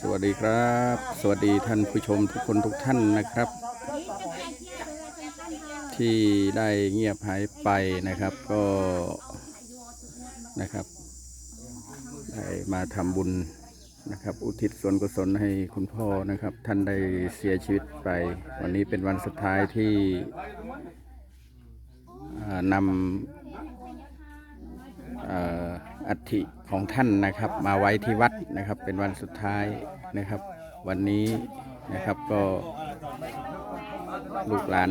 สวัสดีครับ สวัสดีท่านผู้ชมทุกคนทุกท่านนะครับ ที่ได้เงียบหายไปนะครับก็นะครับ ได้มาทำบุญนะครับ อุทิศส่วนกุศลให้คุณพ่อนะครับ ท่านได้เสียชีวิตไป วันนี้เป็นวันสุดท้ายที่อ่านำเอัฐิของท่านนะครับ มาไว้ที่วัดนะครับ เป็นวันสุดท้ายนะครับ วันนี้นะครับก็ลูกหลาน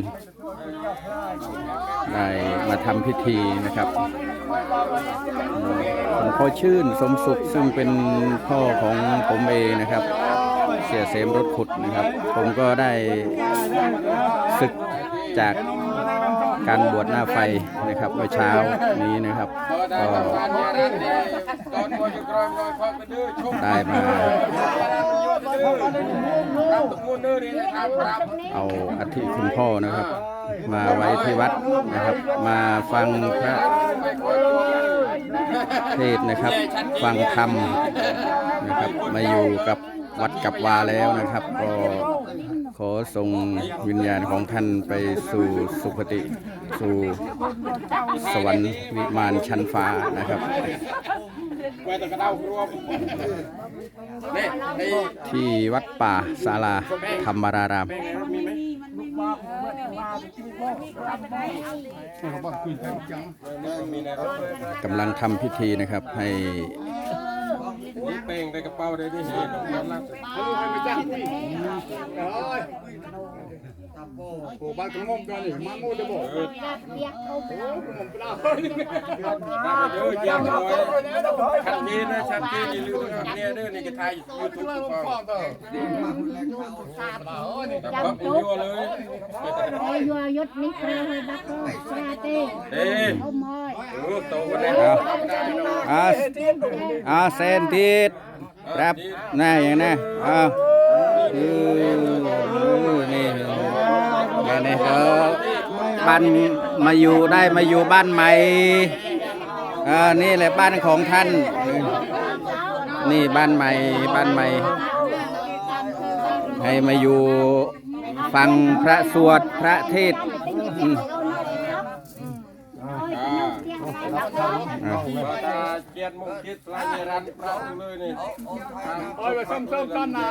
ได้มาทำพิธีนะครับคุณพ่อชื่นสมสุขซึ่งเป็นพ่อของผมเองนะครับ เสียเสมรถขุดนะครับ ผมก็ได้ศึกจาก การบวชหน้าไฟนะครับเมื่อเช้านี้นะครับก็ได้มาเอาอัฐิคุณพ่อนะครับ มาไว้ที่วัดนะครับ มาฟังพระเทศน์นะครับ ฟังธรรมนะครับ มาอยู่กับวัดกับวาแล้วนะครับก็ ขอส่งวิญญาณของท่านไปสู่สุคติ สู่สวรรค์วิมานชั้นฟ้านะครับที่วัดป่าศาลาธรรมารารามกำลังทำพิธีนะครับให้ เป้งในกระเป๋าได้ดิเห็นน้ำลัก โอ้บ้านกระงมกันนี่มางูจะบอกเออเยอะแยะเลยชัดเจนนะชัดเจนอย่าลืมนะครับเนี่ยเด้อนี่กระทายยูทูบฟังปั๊บยัวเลย Ôi, vừa dứt nít ra hơi bắt rồi, ra tê. เอ้ย Ôm ơi. เออโตกันแล้วอาอาเซนติดครับน่อย่างน่เอาเออนี่ อย่างนี้ก็บ้านมาอยู่ได้มาอยู่บ้านใหม่อ่านี่แหละบ้านของท่าน นี่บ้านใหม่บ้านใหม่ ให้มาอยู่ฟังพระสวดพระเทศ เกียรติมงคิดลายรันปราบเลยนี่โอ้ยไปซ้ำๆกันนะ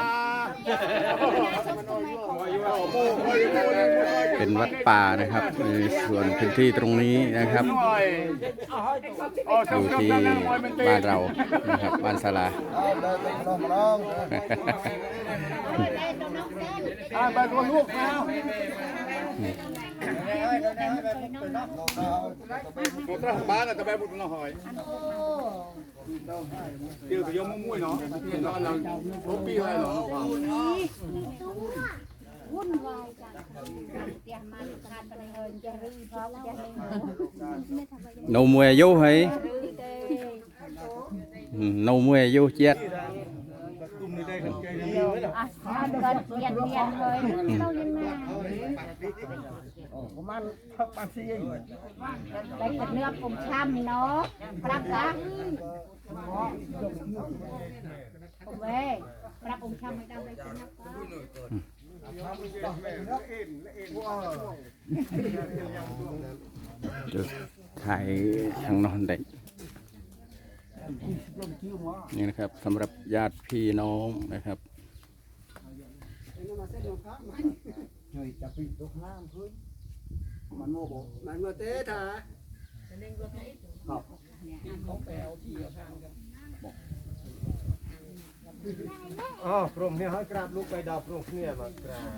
เป็นวัดป่านะครับในส่วนพื้นที่ตรงนี้นะครับอยู่ที่บ้านเรานะครับบ้านศาลาอ่าไปตัว ลูกเอาตัวตราบ้านน่ะจะไปบุญน้อยเดี๋ยวจะยม ประมักปันซี่เองไเนื้อปมช้ำเนาะปลาบกะผมเว้ปลาบผมช้ำไม่ได้เลยนะป้าจะขายทางนอนได้นี่นะครับสำหรับญาติพี่น้องนะครับ đây cho nó có. จะถ่ายทางนอนเด็กนี่นะครับสำหรับญาติพี่น้องนะครับอ๋อพรหมเนี่ยให้กราบลูกไปดาวพรหมเนี่ยมากราบ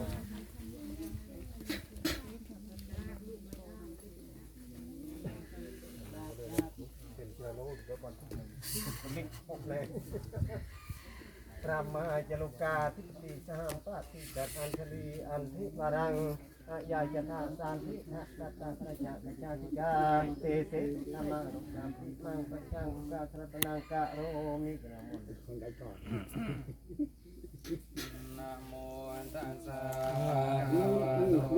เป็นเจ้าโลกเดี๋ยวก่อนลิกพกเลย ตรามมาจลุกาทิติสหามปาติดัดอัญชลีอันทิวารังอายาจทาสานทิทะตัตตาประจักษ์จาติกาเตเสนามารุกาภิมังปัจจังกาทรตนังกะโรมิกรามนคนได้ก่อนนะโมตัสสะลู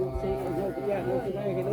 กศิษย์ลูกแย่ลูกได้กันเออเอาจ้าเฮ้ยได้คุณจ้าคุณคุณว่าเอาลูกอยากต้มจักไว้เลยเย็นเย็นนี้จับมือกันว่าเย็นนี้ก็หมดเ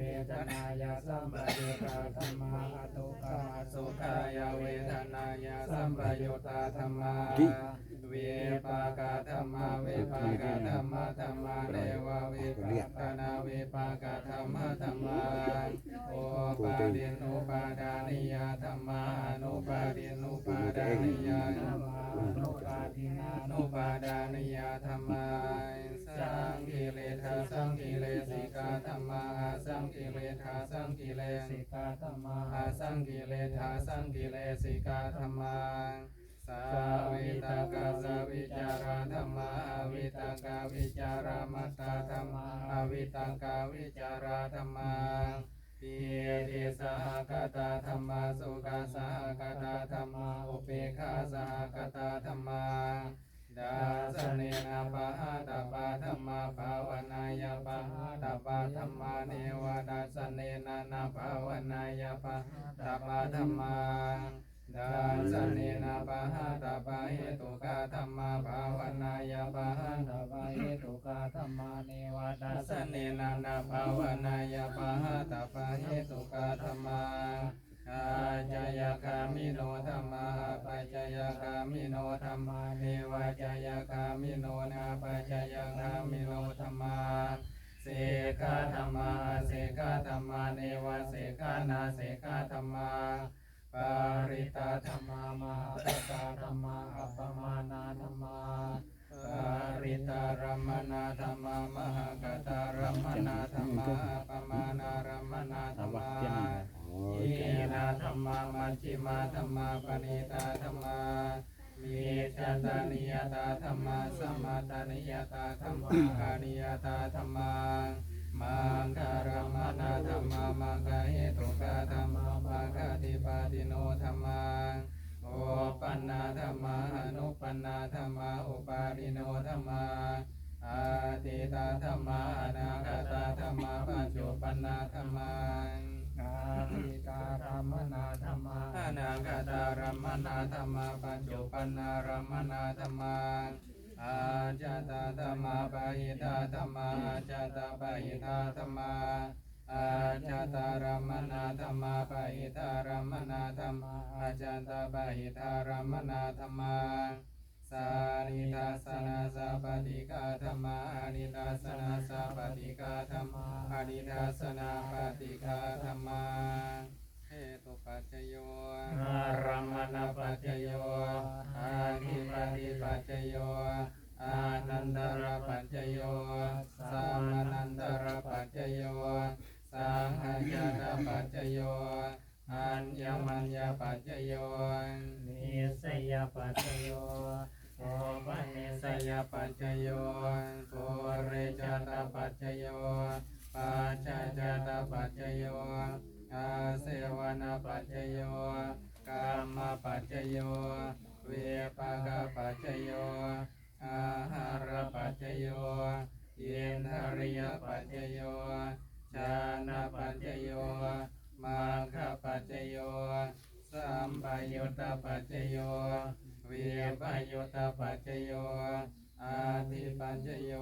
เวทนายาสัมปยุตตาธรรมะอตุกาสุขายเวทนายาสัมปยุตตาธรรมะเวปากาธรรมะเวปากาธรรมะธรรมะเดวะเวปากานาเวปากาธรรมะธรรมะโอปาเดนุปาดานิยธรรมะอนุปาเดนุปาดานิยธรรมะอนุปาทินานุปาดานิยธรรมะสังกิเลสสังกิเลสิกาธรรมะสั งกิเลสสังกิเลสิกาธรรมะสังกิเลสสังกิเลสิกาธรรมะสาวิตากาสวิจารธรรมาวิตากาวิจารมัตตาธรรมาวิตากาวิจารธรรมาปิติสหกตาธรรมาสุขาสหกตาธรรมาอุเปขาสหกตาธรรมา ดาสเนนะปะหะตปะธรรมาภาวนายปะหะตปะธรรมาเนวดาสเนนะนะภาวนายปะหะตปะธรรมาดาสเนนะปะหตาปะเหตุกาธรรมาภาวนายปะหะตาปะเหตุกาธรรมาเนวดาสเนนะนะภาวนายปะหะตาปะเหตุกาธรรมา ธรรมาเนวจายคามิโนนาปัจจยคามิโนธรรมาเสกาธรรมาเสกาธรรมาเนวเสกานาเสกาธรรมาปาริตาธรรมามาปตาธรรมาอัปปมานาธรรมาปาริตารมณาธรรมามหากตารมณาธรรมาอัปปมานารมณาธรรมาอีนาธรรมามัชฌิมาธรรมาปณิตาธรรมา มีชาตานิยตาธรรมาสัมมาตานิยตาธรรมาคานิยตาธรรมามังคารมณาธรรมามังคเหตุกาธรรมามังคติปาติโนธรรมาโอปันนาธรรมาอนุปันนาธรรมาอุปาริโนธรรมาอาติตาธรรมาอนาคตาธรรมาปัจจุปันนาธรรมา อาติตาธรรมนาธรรมาอนาคตารมนาธรรมาปัจจุปันนารมนาธรรมาอาจตาธรรมาปะหิตาธรรมาอาจตาปะหิตาธรรมาอาจตารมณาธรรมาปะหิตารมณาธรรมาอาจตาปะหิตารมณาธรรมา สานิทัสนาสัพพิกาธรรมาอนิทัสนาสัพพิกาธรรมาอนิทัสนาปฏิกาธรรมาเหตุปัจจโยอารมณปัจจโยอาทิปฏิปัจจโยอานันตรปัจจโยสามานันตรปัจจโยสังฆยาตปัจจโยอัญญมัญญปัจจโยนิสยปัจจโย โอปนิสยปัจจโยโพเรจาตปัจจโยปัจจจาตปัจจโยอาเสวนาปัจจโยกามปัจจโยเวปากปัจจโยอาหารปัจจโยเยนทริยปัจจโยชานาปัจจโยมาคปัจจโยสัมปยุตตปัจจโย วปยุตตปัจจโยอาทิปัจจโย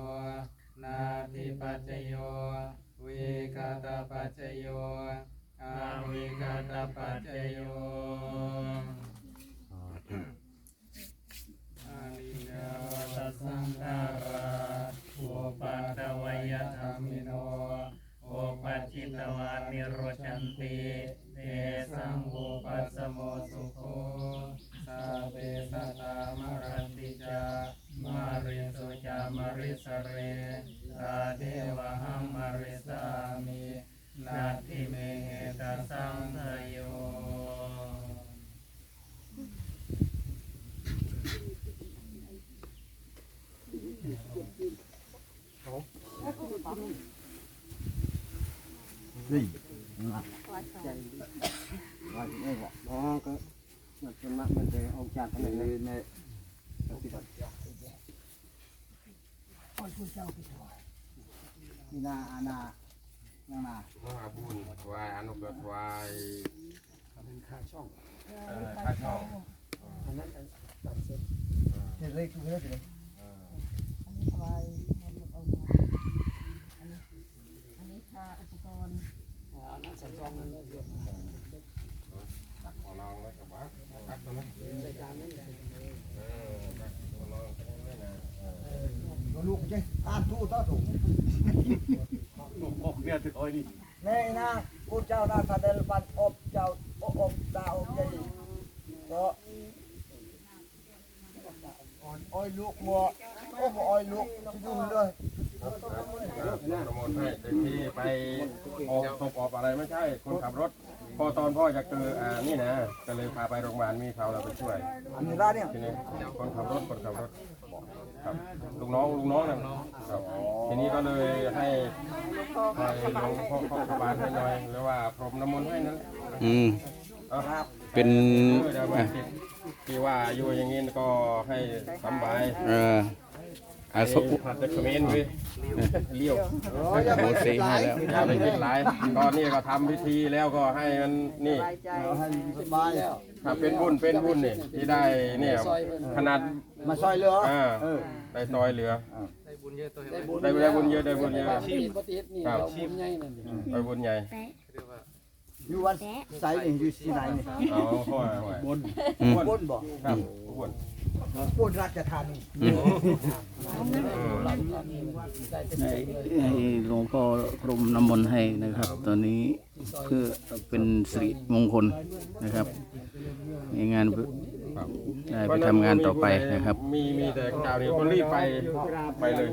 นาทิปัจจโยวิกาตปัจจโยอาวิกาตปัจจโย ใจว่าไม่บอกพองก็มันจะมาเป็นจะเอาจากอะไรในในคนผู้เจ้าผู้ถวายมีนาอานานานานาบุญถวายอนุกถวายเป็นค่าช่องค่าช่องอันนั้นตัดเสร็จเสร็จเลยคือเสร็จเลย ลูกเจ้อ่าทู่ต่อถูกออกเนี่ยถึงอ้อยนี่แม่นะกูเจ้านาคาเดลปันอบเจ้าอบดาวใหญ่ก็อ้อยลูกมัวโอ้อ้อยลูกที่ดูเลย ประมวลให้เต็มที่ไปออกตบออกอะไรไม่ใช่ คนขับรถ พอตอนพ่อจะเจออ่านี่นะก็เลยพาไปโรงพยาบาลมีเขาเราไปช่วยอันนี้ร้านเนี่ยทีนี้คนขับรถคนขับรถครับลูกน้องลูกน้องนะครับทีนี้ก็เลยให้ให้หลวงพ่อเข้าโรงพยาบาลให้หน่อยหรือว่าพรมน้ำมนต์ให้นั่นแหละอืมเอาเป็นเออเดี๋ยวมาติดที่ว่าอยู่อย่างนี้ก็ให้สำบายเออ อาสผัดจะเขมิ้นไปเลี้ยวโมเสให้แล้วอย่าไปคิดหลายตอนนี้ก็ทำพิธีแล้วก็ให้มันนี่ให้สบายถ้าเป็นบุญเป็นบุญนี่ที่ได้เนี่ยขนาดมาซอยเรืออ่าเออได้ซอยเหลือได้บุญเยอะตัวเห็นได้บุญได้บุญเยอะได้บุญเยอะชีพปฏิทินนี่เราบุญใหญ่นั่นได้บุญใหญ่อยู่วันใสนี่อยู่ที่ไหนนี่เอาห้อยห้อยบนอืมบนบ่ครับบุญบนราชธานีอืมได้เต็ม ให้ให้หลวงพ่อพรมน้ำมนต์ให้นะครับ ตอนนี้เพื่อเป็นสิริมงคลนะครับในงานได้ไปทำงานต่อไปนะครับ มีมีแต่เจ้านี่ก็รีบไปไปเลย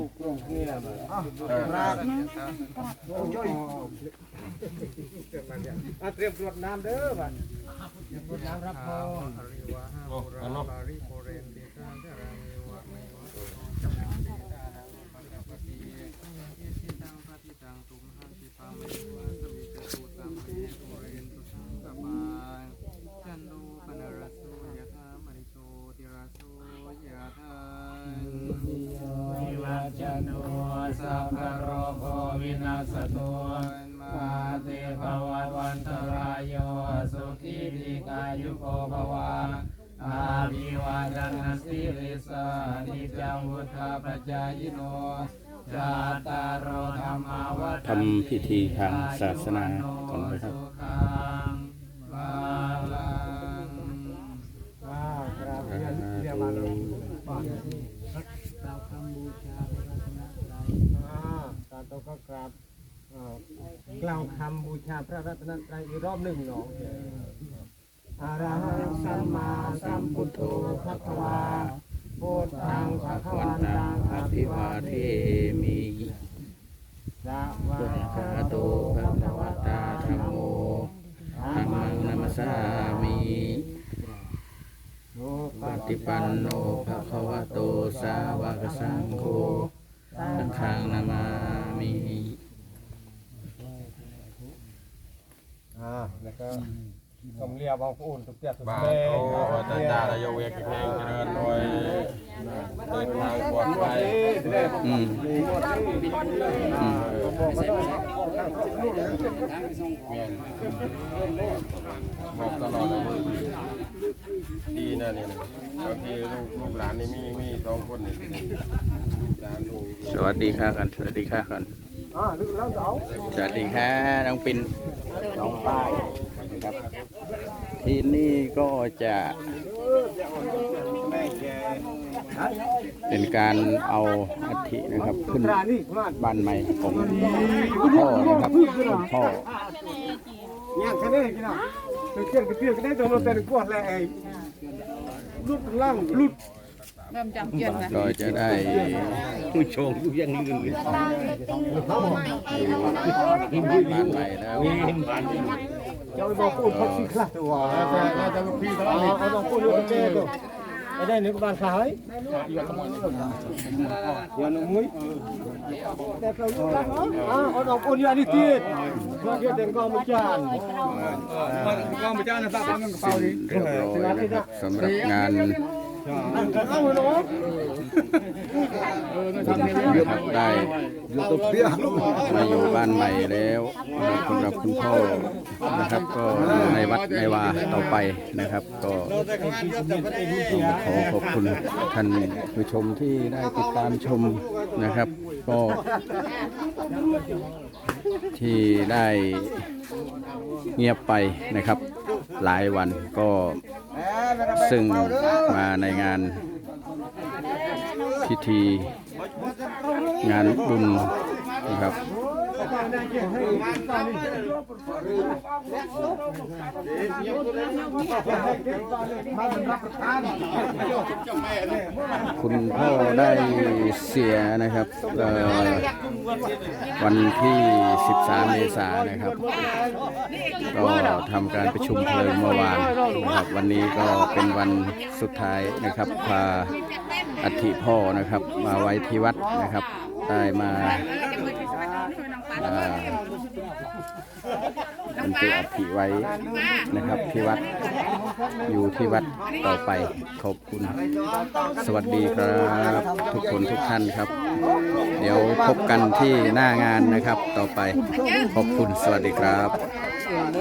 เออราชช่วยอะเตรียมตรวจน้ำเด้อบัดเตรียมตรวจน้ำรับพร ทำพิธีทางศาสนาก่อนนะครับบาลังว้าวครับเรียกมาเลยเราคำบูชาพระรัตนตรัยอ่าตาโตก็กราบกล่าวคำบูชาพระรัตนตรัยอีกรอบหนึ่งเนาะอะระหังสัมมาสัมพุทโธภะคะวา พุทธังภะคะวันตังอภิวาเทมิสวะสาธุภะคะวะตาธัมโมธัมมังนัมสามิปฏิปันโนภะคะวะโตสาวกสังโฆ สมเรียบางพูนทุกเตียทุกบาเตทโอ้ตาตาโยเวกแข็งเจริญโดยเดินทางปลอดภัยอืมอืมเมียนบอกตลอดเลยดีนะนี่นะบางทีลูกลูกหลานนี่มีมีสองคนนี่หลานลูกสวัสดีค่ะกันสวัสดีค่ะกันอ่าลึกแล้วเอาสวัสดีค่ะน้องปินน้องป้ายนะครับ ที่นี่ก็จะเป็นการเอาอัฐินะครับ ขึ้นบ้านใหม่ของพ่อนะครับคุณพ่อย่างแค่นี้กินอะเที่ยวไปเที่ยวก็ได้ตัวเราแต่กวดแหละไอ้ลุดล่างลุดก็จะได้ผู้ชมอยู่อย่างอื่นบ้านใหม่แล้ว จะไปบอกพูดพักสิคลาตัวแต่แต่พี่เขาเอาต้องพูดเรื่องเจ้ตัวไอ้ได้นึกบ้านขายอย่าขโมยอย่าหนุ่มุ้ยแต่เราลูกหลานอ๋อเขาต้องพูดอย่างนี้ทีเพื่อเด็กกองมาจานกองมาจ้านะตาตั้งกระเป๋าดิเรียบร้อยนะครับสำหรับงาน ครับได้มาอยู่บ้านใหม่แล้วสำหรับคุณพ่อนะครับ ก็อยู่ในวัดในวาต่อไปนะครับ ก็ขอขอบคุณท่านผู้ชมที่ได้ติดตามชมนะครับ ก็ที่ได้เงียบไปนะครับ หลายวันก็ ซึ่งมาในงานพิธีงานบุญนะครับ คุณพ่อได้เสียนะครับวันที่ 13 เมษายนนะครับ ก็ทำการประชุมเพลิงเมื่อวานนะครับวันนี้ก็เป็นวันสุดท้ายนะครับพาอัฐิพ่อนะครับ มาไว้ที่วัดนะครับได้มา อ่าบรรจุอัฐิไว้นะครับที่วัดอยู่ที่วัดต่อไปขอบคุณ สวัสดีครับทุกคนทุกท่านครับ เดี๋ยวพบกันที่หน้างานนะครับต่อไปขอบคุณสวัสดีครับ